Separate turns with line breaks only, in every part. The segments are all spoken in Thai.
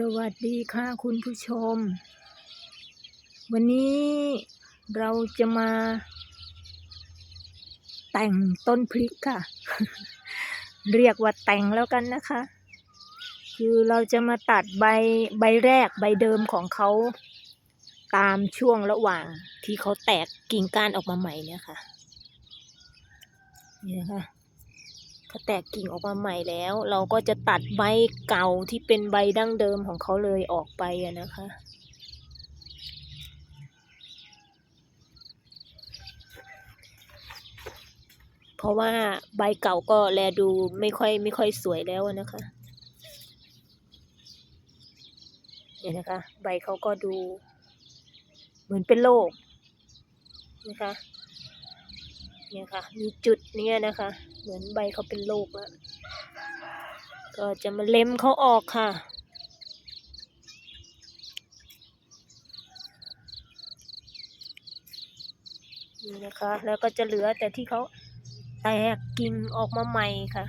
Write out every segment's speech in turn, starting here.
สวัสดีค่ะคุณผู้ชม วันนี้เราจะมา แต่งต้นพริกค่ะ เรียกว่าแต่งแล้วกันนะคะ คือเราจะมาตัดใบใบแรกใบเดิมของเขาตามช่วงระหว่างที่เขาแตกกิ่งก้านออกมาใหม่เนี่ยค่ะนี่นะคะ เขาแตกกิ่งออกมาใหม่แล้ว เราก็จะตัดใบเก่าที่เป็นใบดั้งเดิมของเขาเลยออกไปนะคะ เพราะว่าใบเก่าก็แลดูไม่ค่อยไม่ค่อยสวยแล้วนะคะเนี่ยนะคะ ใบเขาก็ดู เหมือนเป็นโรคนะคะเนี่ยค่ะ มีจุดเนี่ยนะคะ เหมือนใบเขาเป็นโรคแล้ว ก็จะมาเล็มเขาออกค่ะ นี่นะคะ แล้วก็จะเหลือแต่ที่เขาแตกกิ่งออกมาใหม่ค่ะ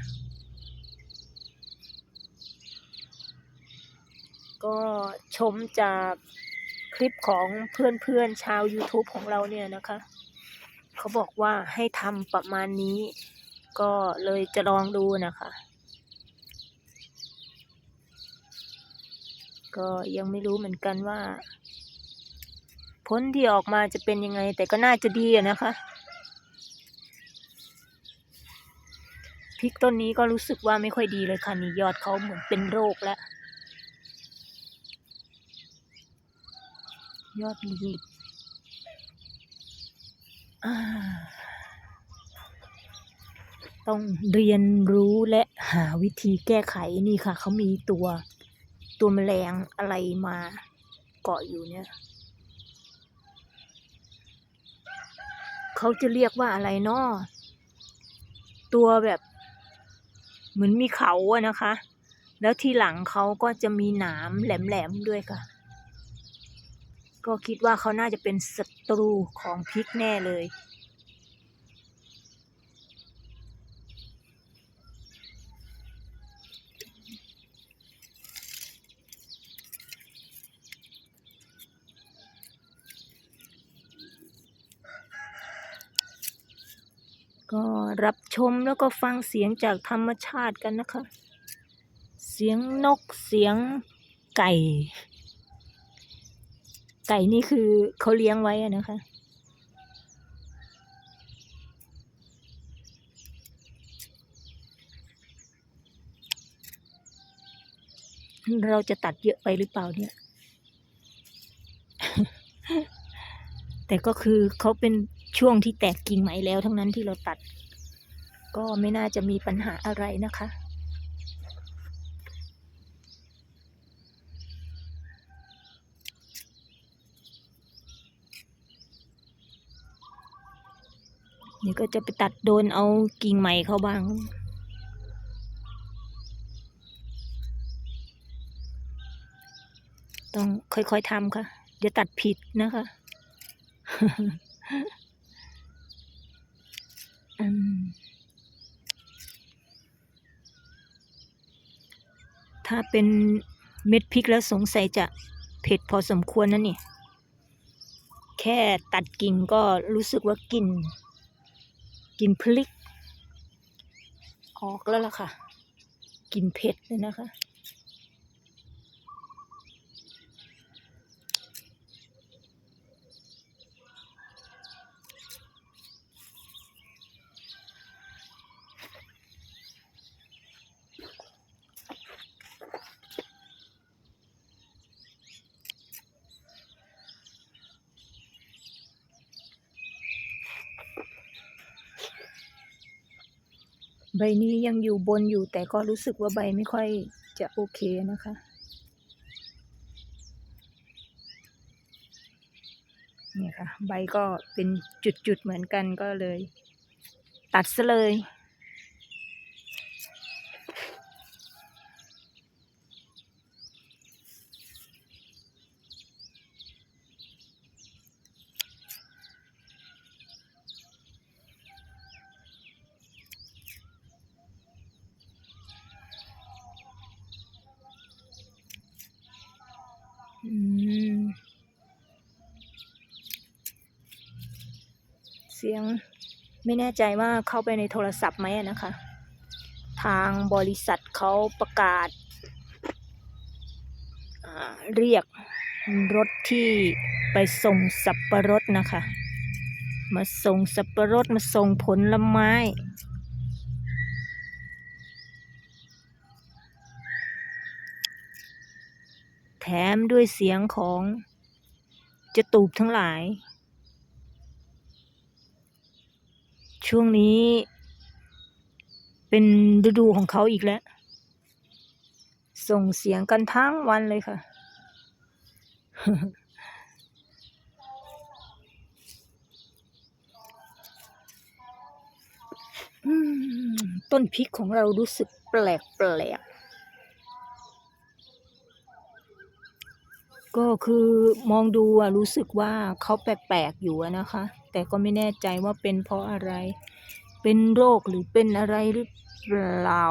ก็ชมจากคลิปของเพื่อนๆชาว YouTube ของเราเนี่ยนะคะ เขาบอกว่าให้ทำประมาณนี้ ก็เลยจะลองดูนะคะ ก็ยังไม่รู้เหมือนกันว่า ผลที่ออกมาจะเป็นยังไง แต่ก็น่าจะดีนะคะพริกต้นนี้ก็รู้สึกว่าไม่ค่อยดีเลยค่ะนี่ยอดเขาเหมือนเป็นโรคแล้ว ยอดหลีบอ่า ต้องเรียนรู้และหาวิธีแก้ไขนี่ค่ะ เขามีตัวตัวแมลงอะไรมาเกาะอยู่เนี่ยเขาจะเรียกว่าอะไรนาะตัวแบบเหมือนมีเขาอะนะคะ แล้วทีหลังเขาก็จะมีหนามแหลมๆด้วยค่ะ ก็คิดว่าเขาน่าจะเป็นศัตรูของพริกแน่เลย ก็รับชมแล้วก็ฟังเสียงจากธรรมชาติกันนะคะ เสียงนกเสียงไก่ ไก่นี่คือเขาเลี้ยงไว้นะคะ เราจะตัดเยอะไปหรือเปล่าเนี่ย แต่ก็คือเขาเป็น ช่วงที่แตกกิ่งใหม่แล้วทั้งนั้นที่เราตัด ก็ไม่น่าจะมีปัญหาอะไรนะคะนี่ก็จะไปตัดโดนเอากิ่งใหม่เขาบ้างต้องค่อยๆทำค่ะ เดี๋ยวตัดผิดนะคะ ถ้าเป็นเม็ดพริกแล้วสงสัยจะเผ็ดพอสมควรนะนี่แค่ตัดกิ่งก็รู้สึกว่ากิน กินพริก ออกแล้วล่ะค่ะ กินเผ็ดเลยนะคะ ใบนี้ยังอยู่บนอยู่แต่ก็รู้สึกว่าใบไม่ค่อยจะโอเคนะคะเนี่ยค่ะ ใบก็เป็นจุดๆเหมือนกันก็เลย ตัดซะเลย เสียงไม่แน่ใจว่าเข้าไปในโทรศัพท์ไหมนะคะ ทางบริษัทเขาประกาศเรียกรถที่ไปส่งสับปะรดนะคะ มาส่งสับปะรดมาส่งผลไม้แถมด้วยเสียงของจะตูบทั้งหลาย ช่วงนี้ เป็นฤดูของเขาอีกแล้ว ส่งเสียงกันทั้งวันเลยค่ะ ต้นพริกของเรารู้สึกแปลกแปลกๆก็คือมองดูอะรู้สึกว่าเขาแปลกๆอยู่นะคะ แต่ก็ไม่แน่ใจว่าเป็นเพราะอะไร เป็นโรคหรือเป็นอะไรหรือเปล่า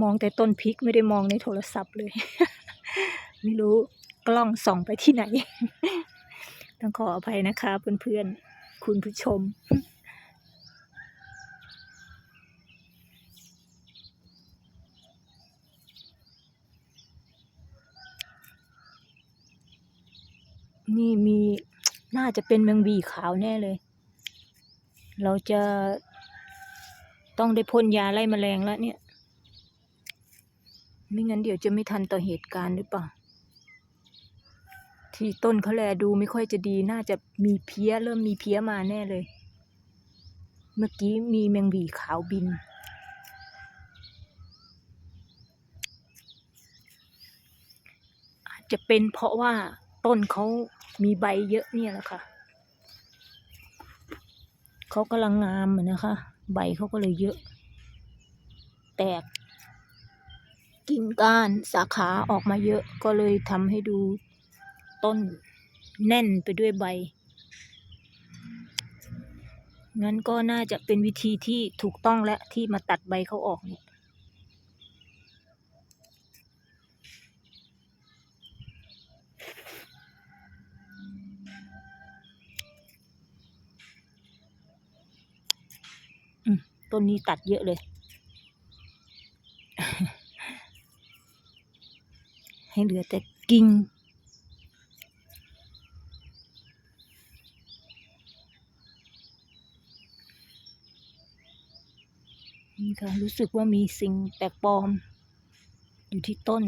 มองแต่ต้นพริกไม่ได้มองในโทรศัพท์เลย ไม่รู้กล้องส่องไปที่ไหน ต้องขออภัยนะคะเพื่อนๆ คุณผู้ชม นี่มีน่าจะเป็นแมงวีขาวแน่เลย เราจะ ต้องได้พ่นยาไล่แมลงแล้วเนี่ย ไม่งั้นเดี๋ยวจะไม่ทันต่อเหตุการณ์หรือเปล่า ที่ต้นเขาแลดูไม่ค่อยจะดี น่าจะมีเพี้ย เริ่มมีเพี้ยมาแน่เลย เมื่อกี้มีแมงวีขาวบิน อาจจะเป็นเพราะว่าต้นเขามีใบเยอะเนี่ยแหละค่ะ เขากำลังงามอนนะคะ ใบเขาก็เลยเยอะ แตก กิ่งก้านสาขาออกมาเยอะก็เลยทำให้ดูต้นแน่นไปด้วยใบ งั้นก็น่าจะเป็นวิธีที่ถูกต้องและที่มาตัดใบเขาออกเนี่ย ต้นนี้ตัดเยอะเลย ให้เหลือแต่กิ่งนี่ค่ะรู้สึกว่ามีสิ่งแปลกปลอม อยู่ที่ต้น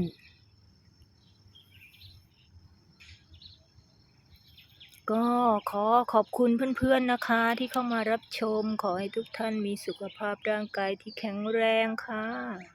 ก็ขอขอบคุณเพื่อนๆนะคะ ที่เข้ามารับชม ขอให้ทุกท่านมีสุขภาพร่างกายที่แข็งแรงค่ะ